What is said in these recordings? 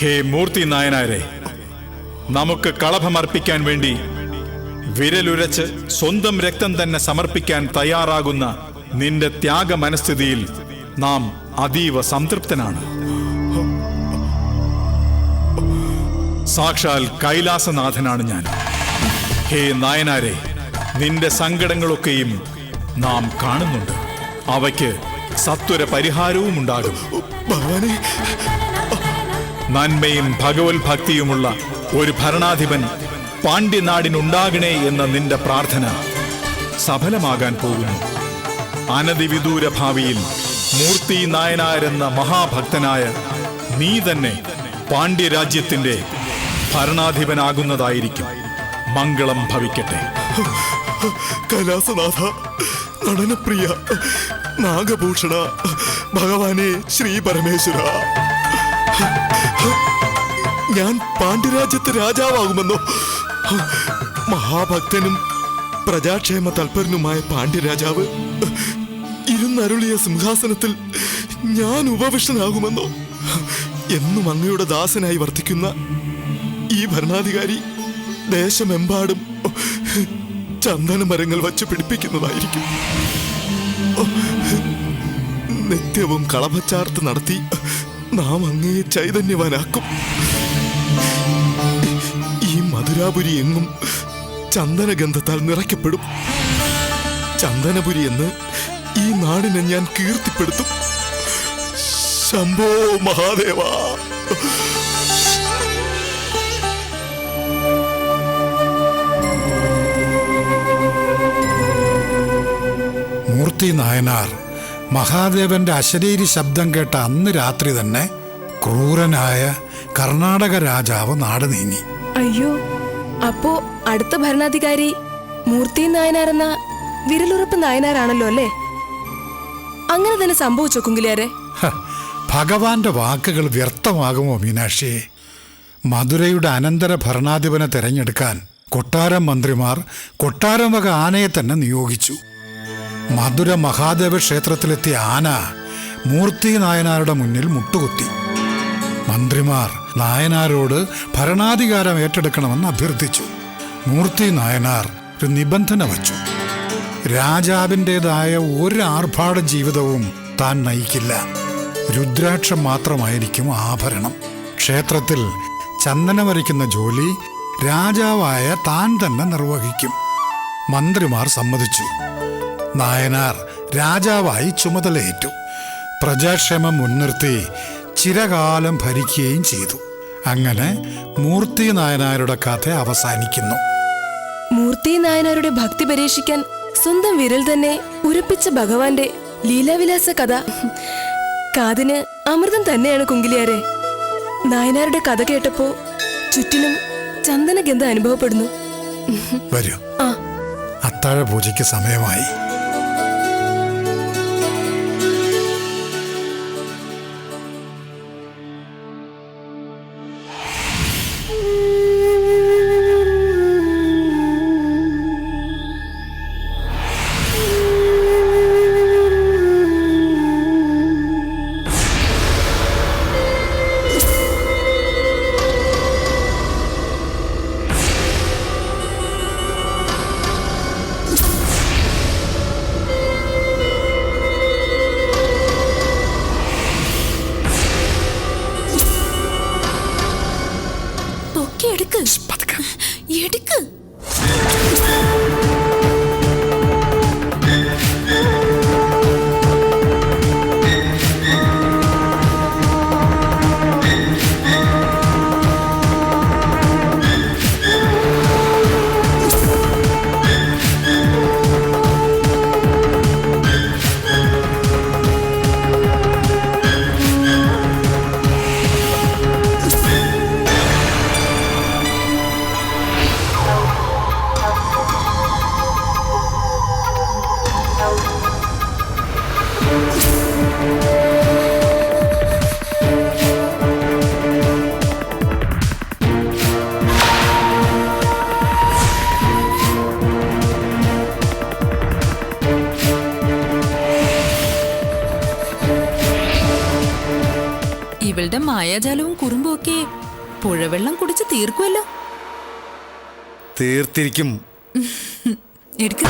ഹേ മൂർത്തി നായനാരെ നമുക്ക് കളഭമർപ്പിക്കാൻ വേണ്ടി വിരലുരച്ച് സ്വന്തം രക്തം തന്നെ സമർപ്പിക്കാൻ തയ്യാറാകുന്ന നിന്റെ ത്യാഗ മനസ്ഥിതിയിൽ നാം അതീവ സംതൃപ്തനാണ്. സാക്ഷാൽ കൈലാസനാഥനാണ് ഞാൻ. ഹേ നായനാരെ നിന്റെ സങ്കടങ്ങളൊക്കെയും നാം കാണുന്നുണ്ട്. അവയ്ക്ക് സത്വര പരിഹാരവും ഉണ്ടാകും ഭഗവാനെ നന്മയും ഭഗവത് ഭക്തിയുമുള്ള ഒരു ഭരണാധിപൻ പാണ്ഡ്യനാടിനുണ്ടാകണേ എന്ന നിന്റെ പ്രാർത്ഥന സഫലമാകാൻ പോകുന്നു. അനതിവിദൂര ഭാവിയിൽ മൂർത്തി നായനാരെന്ന മഹാഭക്തനായ നീ തന്നെ പാണ്ഡ്യരാജ്യത്തിന്റെ ഭരണാധിപനാകുന്നതായിരിക്കും. മംഗളം ഭവിക്കട്ടെ. കൈലാസനാഥ നടനപ്രിയ നാഗഭൂഷണ ഭഗവാനെ ശ്രീ പരമേശ്വര ഞാൻ പാണ്ഡ്യരാജ്യത്ത് രാജാവാകുമെന്നോ? മഹാഭക്തനും പ്രജാക്ഷേമ തൽപരനുമായ പാണ്ഡ്യരാജാവ് ഇരുന്നരുളിയ സിംഹാസനത്തിൽ ഞാൻ ഉപവിഷ്ടനാകുമെന്നോ? എന്നും അങ്ങയുടെ ദാസനായി വർത്തിക്കുന്ന ഈ ഭരണാധികാരി ദേശമെമ്പാടും ചന്ദന മരങ്ങൾ വച്ച് പിടിപ്പിക്കുന്നതായിരിക്കും. നിത്യവും കളഭച്ചാർത്ത് നടത്തി നാം അങ്ങയെ ചൈതന്യവാനാക്കും. ഈ മധുരാപുരി എങ്ങും ചന്ദനഗന്ധത്താൽ നിറയ്ക്കപ്പെടും. ചന്ദനപുരി എന്ന് ഈ നാടിനെ ഞാൻ കീർത്തിപ്പെടുത്തും. ശംഭോ മഹാദേവ. മൂർത്തി നായനാർ മഹാദേവന്റെ അശരീരി ശബ്ദം കേട്ട അന്ന് രാത്രി തന്നെ ക്രൂരനായ കർണാടക രാജാവ് നാട് നീങ്ങി. അയ്യോ അപ്പോ അടുത്ത ഭരണാധികാരി മൂർത്തി നായനാരെന്ന വിരലുറപ്പ് നായനാരാണല്ലോ അല്ലേ? അങ്ങനെ തന്നെ സംഭവിച്ചോ ഭഗവാന്റെ വാക്കുകൾ വ്യർത്ഥമാകുമോ മീനാക്ഷിയെ? മധുരയുടെ അനന്തര ഭരണാധിപനെ തെരഞ്ഞെടുക്കാൻ കൊട്ടാരം മന്ത്രിമാർ കൊട്ടാരം വക ആനയെ തന്നെ നിയോഗിച്ചു. മധുര മഹാദേവ ക്ഷേത്രത്തിലെത്തിയ ആന മൂർത്തി നായനാരുടെ മുന്നിൽ മുട്ടുകുത്തി. മന്ത്രിമാർ നായനാരോട് ഭരണാധികാരം ഏറ്റെടുക്കണമെന്ന് അഭ്യർത്ഥിച്ചു. മൂർത്തി നായനാർ ഒരു നിബന്ധന വച്ചു. രാജാവിന്റെതായ ഒരു ആർഭാട ജീവിതവും താൻ നയിക്കില്ല. രുദ്രാക്ഷം മാത്രമായിരിക്കും ആഭരണം. ക്ഷേത്രത്തിൽ ചന്ദനം ചന്ദനമരിക്കുന്ന ജോലി രാജാവായ താൻ തന്നെ നിർവഹിക്കും. മന്ത്രിമാർ സമ്മതിച്ചു. നായനാർ രാജാവായി ചുമതലയേറ്റു. പ്രജാക്ഷേമം മുൻനിർത്തി ചിരകാലം ഭരിക്കുകയും ചെയ്തു. അങ്ങനെ മൂർത്തി നായനാരുടെ കഥ അവസാനിക്കുന്നു. മൂർത്തി നായനാരുടെ ഭക്തി പരീക്ഷിക്കാൻ സ്വന്തം വിരൽ തന്നെ ഉരപ്പിച്ച ഭഗവാന്റെ ലീലാവിലാസ കഥ. കാതിന് അമൃതം തന്നെയാണ് കുങ്കിലിയാരെ. നായനാരുടെ കഥ കേട്ടപ്പോ ചുറ്റിനും ചന്ദനഗന്ധം അനുഭവപ്പെടുന്നു. വരൂ. അത്താഴ പൂജയ്ക്ക് സമയമായി. മിടുക്ക് മായാജാലവും കുറുമ്പും ഒക്കെ പുഴവെള്ളം കുടിച്ച് തീർക്കുമല്ലോ തീർത്തിരിക്കും. എടുക്ക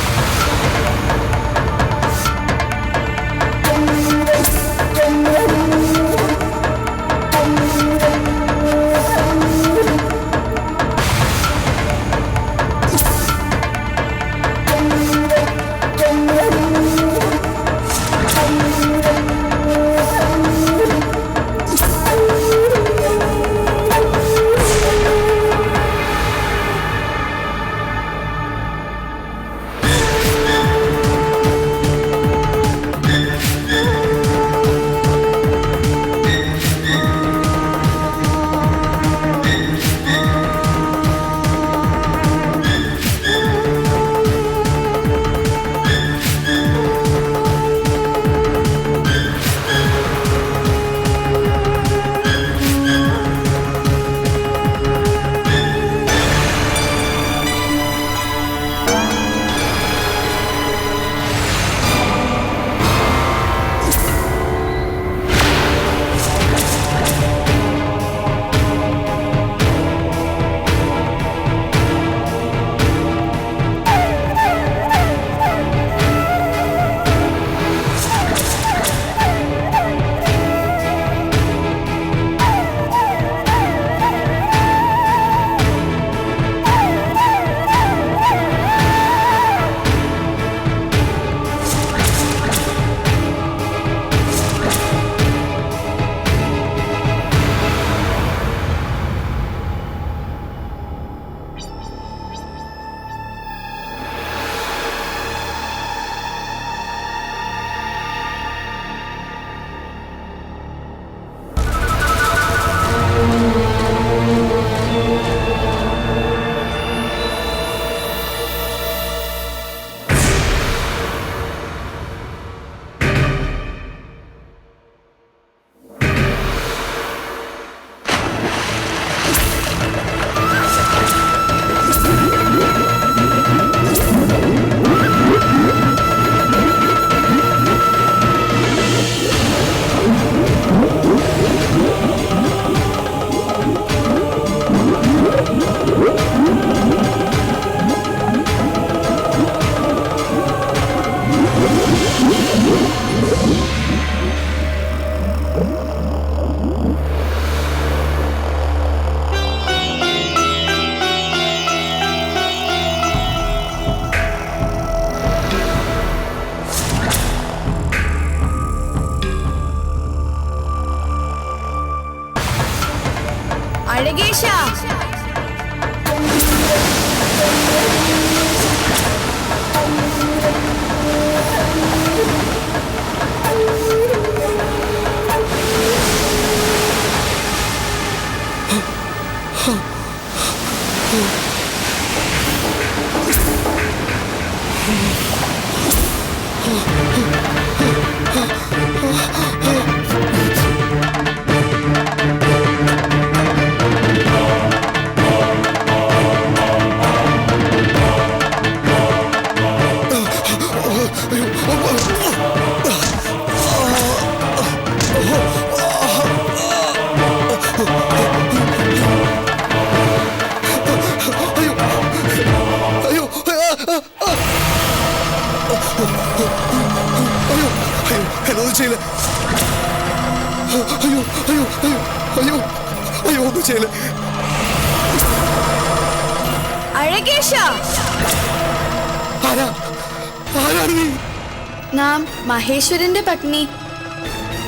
നാം മഹേശ്വരന്റെ പത്നി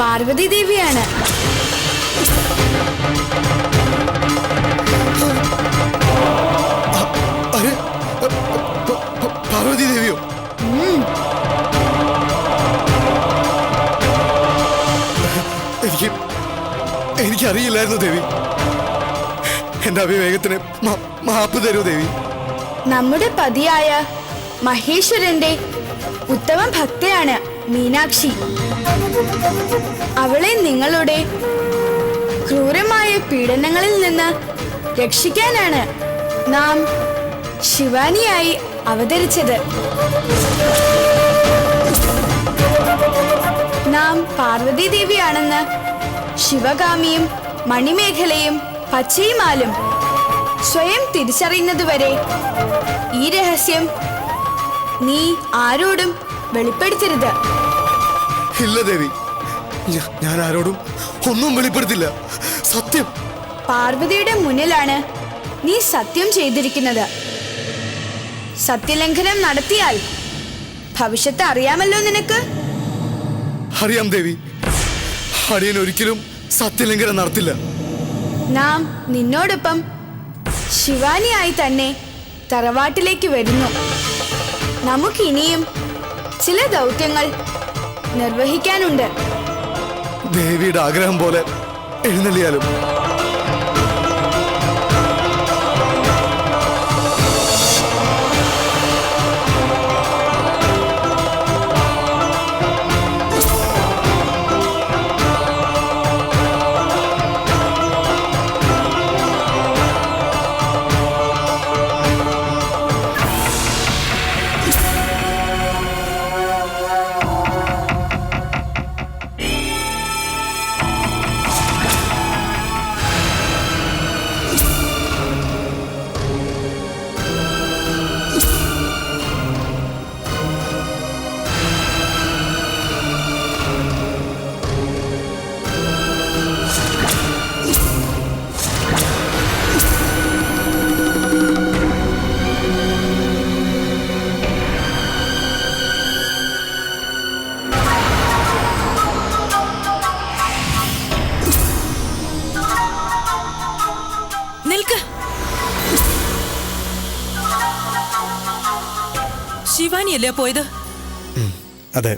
പാർവതി ദേവിയാണ്. പാർവതി ദേവിയോ? എനിക്ക് എനിക്കറിയില്ലായിരുന്നു ദേവി. എന്റെ അവിവേകത്തിന് മ- മാപ്പ് തരൂ ദേവി. നമ്മുടെ പതിയായ മഹേശ്വരന്റെ ഉത്തമ ഭക്തയാണ് മീനാക്ഷി. അവളെ നിങ്ങളുടെ ക്രൂരമായ പീഡനങ്ങളിൽ നിന്ന് രക്ഷിക്കാനാണ് നാം ശിവാനിയായി അവതരിച്ചത്. നാം പാർവതി ദേവിയാണെന്ന് ശിവകാമിയും മണിമേഖലയും പച്ചയുമാലും സ്വയം തിരിച്ചറിയുന്നതുവരെ ഈ രഹസ്യം നീ ആരോടും വെളിപ്പെടുത്തരുത്. ഇല്ല ദേവി. ഞാൻ ആരോടും ഒന്നും വെളിപ്പെടുത്തില്ല. സത്യം. പാർവതിയുടെ മുന്നിലാണ് നീ സത്യം ചെയ്തിരിക്കുന്നത്. സത്യലംഘനം നടത്തിയാൽ ഭവിഷ്യത്ത് അറിയാമല്ലോ നിനക്ക്. അറിയാം ദേവി. അടിയൻ ഒരിക്കലും സത്യലംഘനം നടത്തില്ല. നാം നിന്നോടൊപ്പം ശിവാനിയായി തന്നെ തറവാട്ടിലേക്ക് വരുന്നു. നമുക്കിനിയും ചില ദൗത്യങ്ങൾ നിർവഹിക്കാനുണ്ട്. ദേവിയുടെ ആഗ്രഹം പോലെ എഴുന്നള്ളിയാലും പോയത്? അതെ.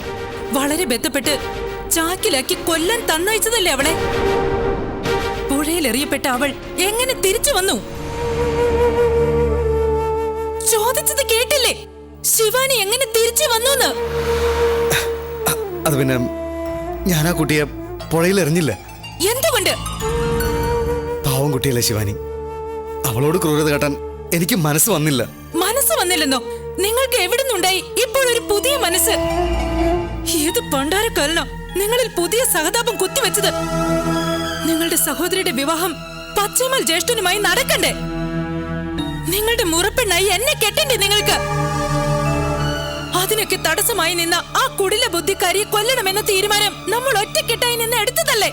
വളരെ ബന്ധപ്പെട്ട് ചാക്കിലാക്കി കൊല്ലാൻ തന്നയച്ചതല്ലേ അവളെ? പുഴയിലെറിയപ്പെട്ട അവൾ എങ്ങനെ തിരിച്ചു വന്നു? ചോദിച്ചത് കേട്ടില്ലേ? ശിവാനി എങ്ങനെ തിരിച്ചു വന്നു അത് പിന്നെ ഞാൻ ആ കുട്ടിയെ പുഴയിൽ എറിഞ്ഞില്ല എന്തുകൊണ്ട്? പാവം കുട്ടിയല്ലേ ശിവാനി. അവളോട് ക്രൂരത കാട്ടാൻ എനിക്ക് മനസ്സ് വന്നില്ല. മനസ്സ് വന്നില്ലെന്നോ? നിങ്ങൾക്ക് എവിടുന്നുണ്ടായി? ഒരു പുതിയ മനസ്സ്. ഏത് പണ്ടാരക്കാലനോ നിങ്ങളിൽ പുതിയ സഹതാപം കുത്തിവെച്ചത്? നിങ്ങളുടെ സഹോദരിയുടെ വിവാഹം പച്ചമൽ ജ്യേഷ്ഠനുമായി നടക്കണ്ടേ? നിങ്ങളുടെ മുറപ്പെണ്ണായി എന്നെ കെട്ടണ്ടേ നിങ്ങൾക്ക്? അതിനൊക്കെ തടസ്സമായി നിന്ന ആ കുടില ബുദ്ധിക്കാരിയെ കൊല്ലണമെന്ന തീരുമാനം നമ്മൾ ഒറ്റക്കെട്ടായി നിന്ന് എടുത്തതല്ലേ?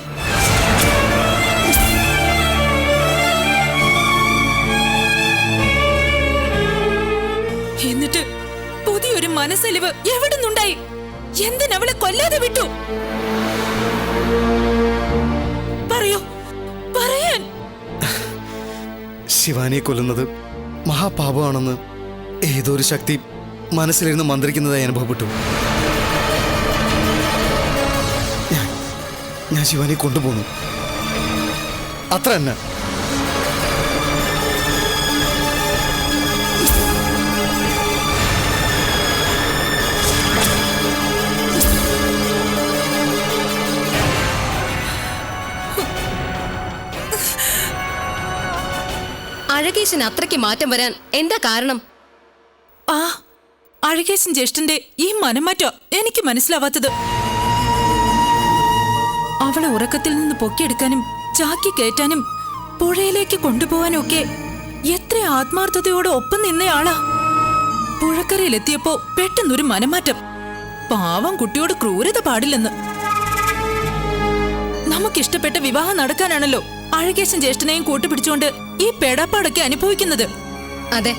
എന്നിട്ട് പുതിയൊരു മനസ്സലിവ് എവിടുന്നുണ്ടായി? എന്തിനവളെ കൊല്ലാതെ വിട്ടു? പറയൂ പറയാൻ. ശിവാനിയെ കൊല്ലുന്നത് മഹാപാപമാണെന്ന് ഏതോ ഒരു ശക്തി മനസ്സിലിരുന്ന് മന്ത്രിക്കുന്നതായി അനുഭവപ്പെട്ടു. ഞാൻ ശിവാനിയെ കൊണ്ടുപോന്നു. അത്ര തന്നെ. അഴകേശന് അത്രയ്ക്ക് മാറ്റം വരാൻ എന്താ കാരണം? ആ അഴകേശൻ ജ്യേഷ്ഠന്റെ ഈ മനംമാറ്റം എനിക്ക് മനസ്സിലാവാത്തത്. അവളെ ഉറക്കത്തിൽ നിന്ന് പൊക്കിയെടുക്കാനും ചാക്കി കയറ്റാനും പുഴയിലേക്ക് കൊണ്ടുപോകാനും ഒക്കെ എത്ര ആത്മാർത്ഥതയോടെ ഒപ്പം നിന്നയാളാ പുഴക്കരയിലെത്തിയപ്പോ പെട്ടെന്നൊരു മനംമാറ്റം. പാവം കുട്ടിയോട് ക്രൂരത പാടില്ലെന്ന്. നമുക്കിഷ്ടപ്പെട്ട വിവാഹം നടക്കാനാണല്ലോ അഴകേശൻ ജ്യേഷ്ഠനെയും കൂട്ടുപിടിച്ചുകൊണ്ട് ഈ പേടാപ്പാടൊക്കെ അനുഭവിക്കുന്നത്. അതെ.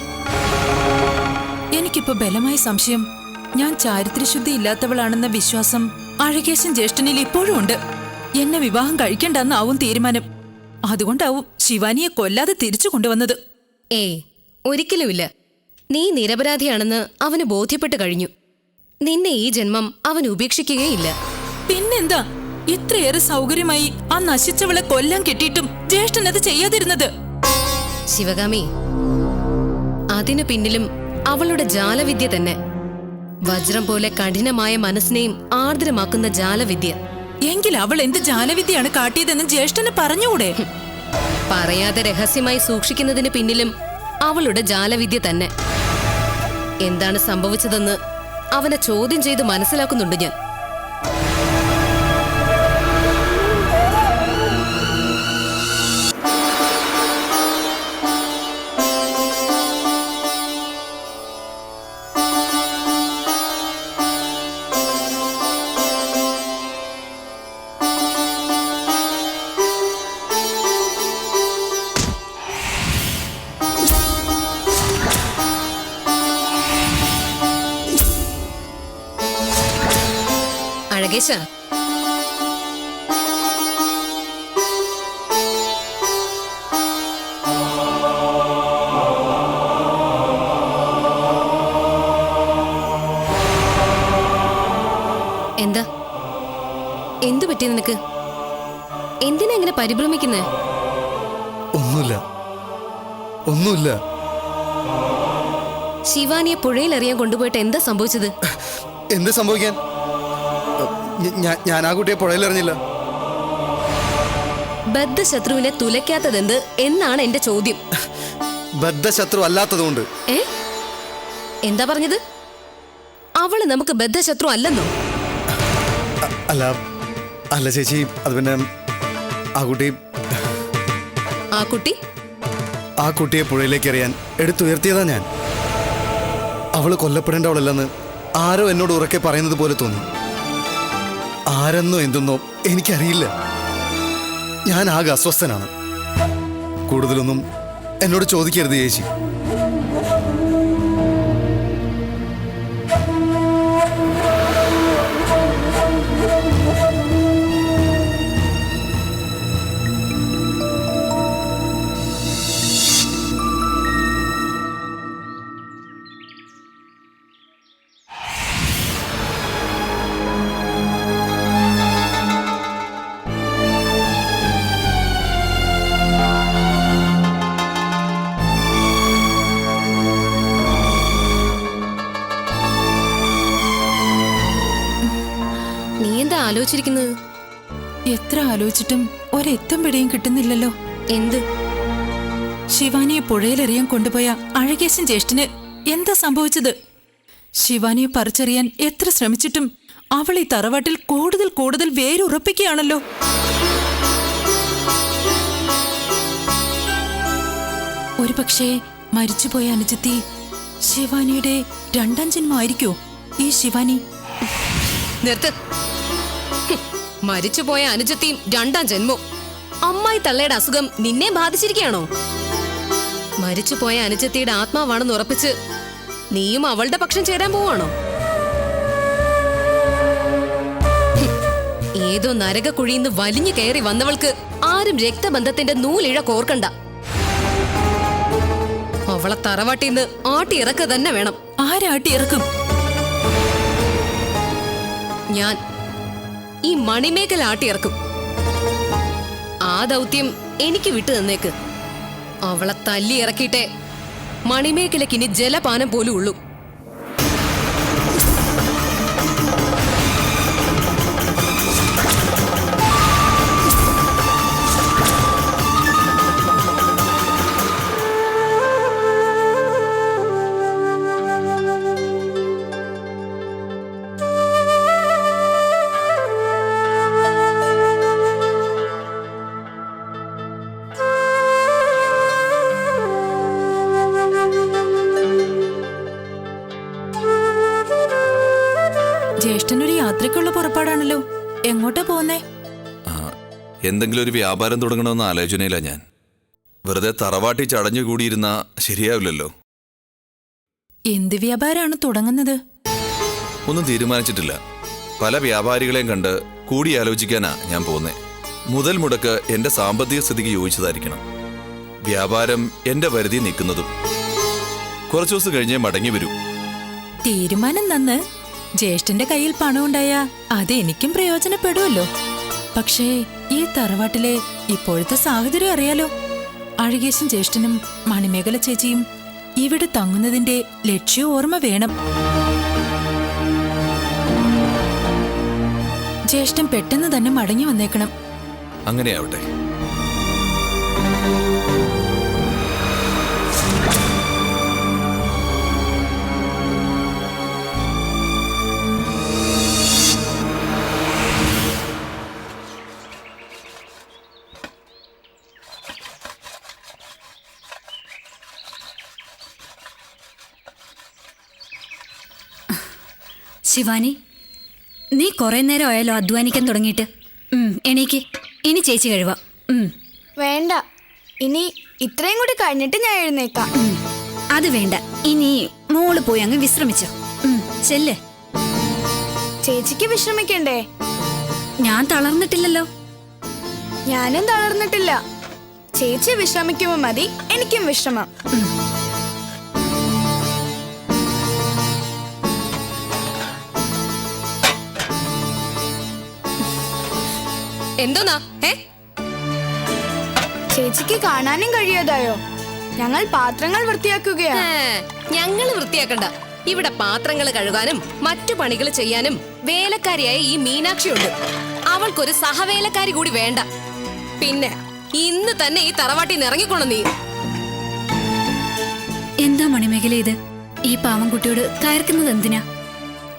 എനിക്കിപ്പോ ബലമായ സംശയം. ഞാൻ ചാരിത്രശുദ്ധി ഇല്ലാത്തവളാണെന്ന വിശ്വാസം അഴകേശൻ ജ്യേഷ്ഠനിൽ ഇപ്പോഴും ഉണ്ട്. എന്നെ വിവാഹം കഴിക്കണ്ടെന്നാവും തീരുമാനം. അതുകൊണ്ടാവും ശിവാനിയെ കൊല്ലാതെ തിരിച്ചു കൊണ്ടുവന്നത്. ഏയ് ഒരിക്കലുമില്ല. നീ നിരപരാധിയാണെന്ന് അവന് ബോധ്യപ്പെട്ടു കഴിഞ്ഞു. നിന്നെ ഈ ജന്മം അവൻ ഉപേക്ഷിക്കുകയില്ല. പിന്നെന്താ? ഇത്രയേറെ സൗകര്യമായി ആ നശിച്ചവളെ കൊല്ലാൻ കിട്ടിയിട്ടും ജ്യേഷ്ഠൻ അത് ചെയ്യാതിരുന്നത്. ശിവകാമി അതിനു പിന്നിലും അവളുടെ ജാലവിദ്യ തന്നെ. വജ്രം പോലെ കഠിനമായ മനസ്സിനെയും ആർദ്രമാക്കുന്ന ജാലവിദ്യ. എങ്കിൽ അവൾ എന്ത് ജാലവിദ്യയാണ് കാട്ടിയതെന്ന് ജ്യേഷ്ഠന് പറഞ്ഞുകൂടെ? പറയാതെ രഹസ്യമായി സൂക്ഷിക്കുന്നതിന് പിന്നിലും അവളുടെ ജാലവിദ്യ തന്നെ. എന്താണ് സംഭവിച്ചതെന്ന് അവനെ ചോദ്യം ചെയ്ത് മനസ്സിലാക്കുന്നുണ്ട് ഞാൻ. അഴകേശ എന്താ? എന്തു പറ്റി നിനക്ക്? എന്തിനാ ഇങ്ങനെ പരിഭ്രമിക്കുന്നേ? ഒന്നുമില്ല. ഒന്നുമില്ല. ശിവാനിയെ പുഴയിൽ എറിയാൻ കൊണ്ടുപോയിട്ട് എന്താ സംഭവിച്ചത്? എന്ത് സംഭവിക്കാൻ? ഞാൻ ആ കുട്ടിയെ പുഴയിലെറിഞ്ഞില്ല. ബദ്ധശത്രുവിനെ തുലയ്ക്കാത്തതെന്ത് എന്നാണ് എന്റെ ചോദ്യം. ബദ്ധശത്രു അല്ലാത്തതുകൊണ്ട് ഏ? എന്താ പറഞ്ഞത്? അവൾ നമുക്ക് ബദ്ധശത്രു അല്ലെന്നോ? അല്ല അല്ല ചേച്ചി അത് പിന്നെ ആ കുട്ടി. ആ കുട്ടി? ആ കുട്ടിയെ പുഴയിലേക്ക് അറിയാൻ എടുത്തുയർത്തിയതാ ഞാൻ. അവൾ കൊല്ലപ്പെടേണ്ടവളല്ലെന്ന് ആരോ എന്നോട് ഉറക്കെ പറയുന്നത് പോലെ തോന്നി. ആരെന്നോ എന്തെന്നോ എനിക്കറിയില്ല. ഞാൻ ആകെ അസ്വസ്ഥനാണ്. കൂടുതലൊന്നും എന്നോട് ചോദിക്കരുത് ചേച്ചി. എന്ത്? ശിവാനിയെ പുഴയിലെറിയാൻ കൊണ്ടുപോയ അഴകേശൻ ജ്യേഷ്ഠന് എന്താ സംഭവിച്ചത്? ശിവാനിയെ പറിച്ചെറിയാൻ എത്ര ശ്രമിച്ചിട്ടും അവൾ ഈ തറവാട്ടിൽ കൂടുതൽ കൂടുതൽ വേരുറപ്പിക്കുകയാണല്ലോ. ഒരുപക്ഷേ മരിച്ചുപോയ അനുജത്തി ശിവാനിയുടെ രണ്ടാം ജന്മമായിരിക്കോ ഈ ശിവാനി? നിർത്ത്. മരിച്ചുപോയ അനുജത്തിയും രണ്ടാം ജന്മവും. അമ്മായി തള്ളയുടെ അസുഖം നിന്നെ ബാധിച്ചിരിക്കുകയാണോ? മരിച്ചുപോയ അനുജത്തിയുടെ ആത്മാവാണെന്ന് ഉറപ്പിച്ച് നീയും അവളുടെ പക്ഷം ചേരാൻ പോവാണോ ഏതോ നരകക്കുഴിയിൽ നിന്ന് വലിഞ്ഞു കയറി വന്നവൾക്ക് ആരും രക്തബന്ധത്തിന്റെ നൂലിഴ കോർക്കണ്ട. അവളെ തറവാട്ടിന്ന് ആട്ടിയിറക്കുക തന്നെ വേണം. ആരാട്ടി ഇറക്കും ഞാൻ ഈ മണിമേഖല ആട്ടിയിറക്കും. ആ ദൗത്യം എനിക്ക് വിട്ടു തന്നേക്ക്. അവളെ തല്ലി ഇറക്കിയിട്ടേ മണിമേഖലയ്ക്ക് ഇനി ജലപാനം പോലും ഉള്ളൂ. ജ്യേഷ്ഠനൊരു യാത്രയ്ക്കുള്ള പുറപ്പാടാണല്ലോ. എങ്ങോട്ടാ പോകുന്നേ എന്തെങ്കിലും ഒരു വ്യാപാരം തുടങ്ങണമെന്ന ആലോചനയിലാ ഞാൻ. വെറുതെ തറവാട്ടി ചടഞ്ഞുകൂടിയിരുന്ന ശരിയാവില്ലല്ലോ. എന്ത് വ്യാപാരമാണ് തുടങ്ങുന്നത്? ഒന്നും തീരുമാനിച്ചിട്ടില്ല. പല വ്യാപാരികളെയും കണ്ട് കൂടിയാലോചിക്കാനാ ഞാൻ പോന്നേ മുതൽ മുടക്ക് എന്റെ സാമ്പത്തിക സ്ഥിതിക്ക് യോജിച്ചതായിരിക്കണം. വ്യാപാരം എന്റെ പരിധി നിൽക്കുന്നതും. കുറച്ചു ദിവസം കഴിഞ്ഞേ മടങ്ങി വരൂ. തീരുമാനം നന്ന് ജ്യേഷ്ഠന്റെ കയ്യിൽ പണം ഉണ്ടായാ അത് എനിക്കും പ്രയോജനപ്പെടുമല്ലോ പക്ഷേ ഈ തറവാട്ടിലെ ഇപ്പോഴത്തെ സാഹചര്യം അറിയാലോ. അഴകേശൻ ജ്യേഷ്ഠനും മണിമേഖല ചേച്ചിയും ഇവിടെ തങ്ങുന്നതിന്റെ ലക്ഷ്യ ഓർമ്മ വേണം. ജ്യേഷ്ഠൻ പെട്ടെന്ന് തന്നെ മടങ്ങി വന്നേക്കണം. അങ്ങനെയാവട്ടെ. ശിവാനി നീ കുറെ നേരം ആയാലോ അധ്വാനിക്കാൻ തുടങ്ങിയിട്ട്. എണീക്ക്. ഇനി ചേച്ചി കഴിവ. വേണ്ട. ഇനി ഇത്രയും കൂടി കഴിഞ്ഞിട്ട് ഞാൻ എഴുന്നേക്കാം. അത് വേണ്ട. ഇനി മോൾ പോയി അങ്ങ് വിശ്രമിച്ചോ. ചെല്ല്. ചേച്ചിക്ക് വിശ്രമിക്കണ്ടേ? ഞാൻ തളർന്നിട്ടില്ലല്ലോ. ഞാനും തളർന്നിട്ടില്ല. ചേച്ചി വിശ്രമിക്കുമ്പോ മതി എനിക്കും വിശ്രമം. എന്തോന്നാ? ഏ? ചേച്ചിക്ക് കാണാനും കഴിയാതായോ? ഞങ്ങൾ പാത്രങ്ങൾ വൃത്തിയാക്കുകയാ. ഞങ്ങൾ വൃത്തിയാക്കണ്ട. ഇവിടെ പാത്രങ്ങൾ കഴുകാനും മറ്റു പണികൾ ചെയ്യാനും വേലക്കാരിയായ ഈ മീനാക്ഷിയുണ്ട്. അവൾക്കൊരു സഹവേലക്കാരി കൂടി വേണ്ട. പിന്നെ ഇന്ന് തന്നെ ഈ തറവാട്ടിൽ നിന്ന് ഇറങ്ങിക്കൊള്ളു നീ. എന്താ മണിമേഖല ഇത്? ഈ പാവം കുട്ടിയോട് കയർക്കുന്നത് എന്തിനാ?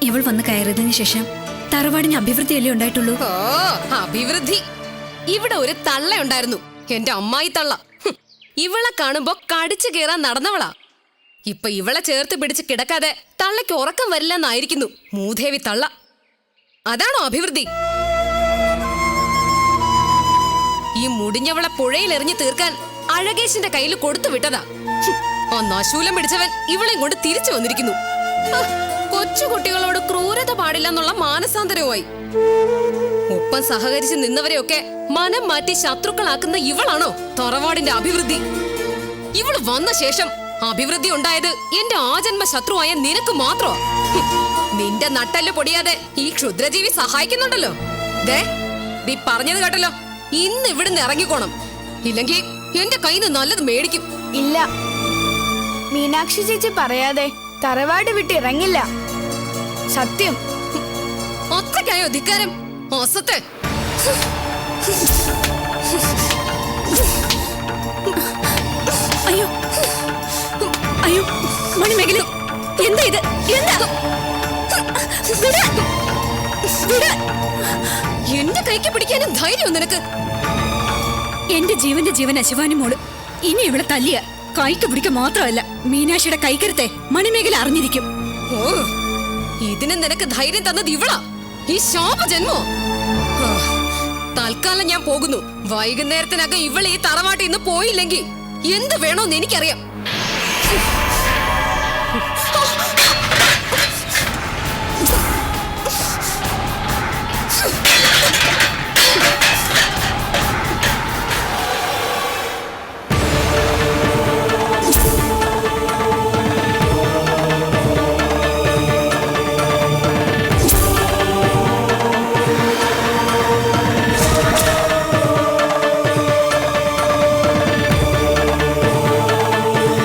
ഇവൾ വന്ന് കയറിയതിനു ശേഷം തറവാടിന് അഭിവൃദ്ധിയല്ലേ ഉണ്ടായിട്ടുള്ളൂ? ഓ അഭിവൃദ്ധി. ഇവിടെ ഒരു തള്ള ഉണ്ടായിരുന്നു. എന്റെ അമ്മായി തള്ള. ഇവളെ കാണുമ്പോ കടിച്ചു കയറാൻ നടന്നവളാ. ഇപ്പൊ ഇവളെ ചേർത്ത് പിടിച്ച് കിടക്കാതെ തള്ളയ്ക്ക് ഉറക്കം വരില്ലെന്നായിരിക്കുന്നു മൂദേവി തള്ള. അതാണോ അഭിവൃദ്ധി? ഈ മുടിഞ്ഞവളെ പുഴയിൽ എറിഞ്ഞു തീർക്കാൻ അഴകേശിന്റെ കയ്യിൽ കൊടുത്തു വിട്ടതാ. ആ നശൂലം പിടിച്ചവൻ ഇവളെയും കൊണ്ട് തിരിച്ചു വന്നിരിക്കുന്നു. കൊച്ചു കുട്ടികളോട് ക്രൂരത പാടില്ലെന്നുള്ള മാനസാന്തരവുമായി. ഒപ്പം സഹകരിച്ച് നിന്നവരെയൊക്കെ മനം മാറ്റി ശത്രുക്കളാക്കുന്ന ഇവളാണോ തറവാടിന്റെ അഭിവൃദ്ധി? ഇവൾ വന്ന ശേഷം അഭിവൃദ്ധി ഉണ്ടായത് എന്റെ ആജന്മ ശത്രുവായ നിനക്ക് മാത്രോ? നിന്റെ നട്ടൽ പൊടിയാതെ ഈ ക്ഷുദ്രജീവി സഹായിക്കുന്നുണ്ടല്ലോ. ദേ നീ പറഞ്ഞത് കേട്ടല്ലോ. ഇന്ന് ഇവിടുന്ന് ഇറങ്ങിക്കോണം. ഇല്ലെങ്കിൽ എന്റെ കയ്യിൽ നിന്ന് നല്ലത് മേടിക്കും. ഇല്ല. മീനാക്ഷി ചേച്ചി പറയാതെ തറവാട് വിട്ട് ഇറങ്ങില്ല. സത്യം. ഒറ്റയ്ക്കായോ ധിക്കാരം? ഓസത്തെ. അയ്യോ. അയ്യോ മണിമേഖല എന്താ ഇത്? എന്താ. എന്റെ കൈക്ക് പിടിക്കാനും ധൈര്യം നിനക്ക്. എന്റെ ജീവന്റെ ജീവൻ അശിവാനും മോൾ. ഇനി ഇവിടെ തല്ലിയ. കൈക്ക് പിടിക്ക മാത്രമല്ല മീനാക്ഷിയുടെ കൈക്കരുത്തെ മണിമേഖല അറിഞ്ഞിരിക്കും. ഓ ഇതിന് നിനക്ക് ധൈര്യം തന്നത് ഇവളാ. ഈ ശോഭ ജന്മോ? തൽക്കാലം ഞാൻ പോകുന്നു. വൈകുന്നേരത്തിനകം ഇവൾ ഈ തറവാട്ടിൽ നിന്ന് പോയില്ലെങ്കിൽ എന്ത് വേണോന്ന് എനിക്കറിയാം.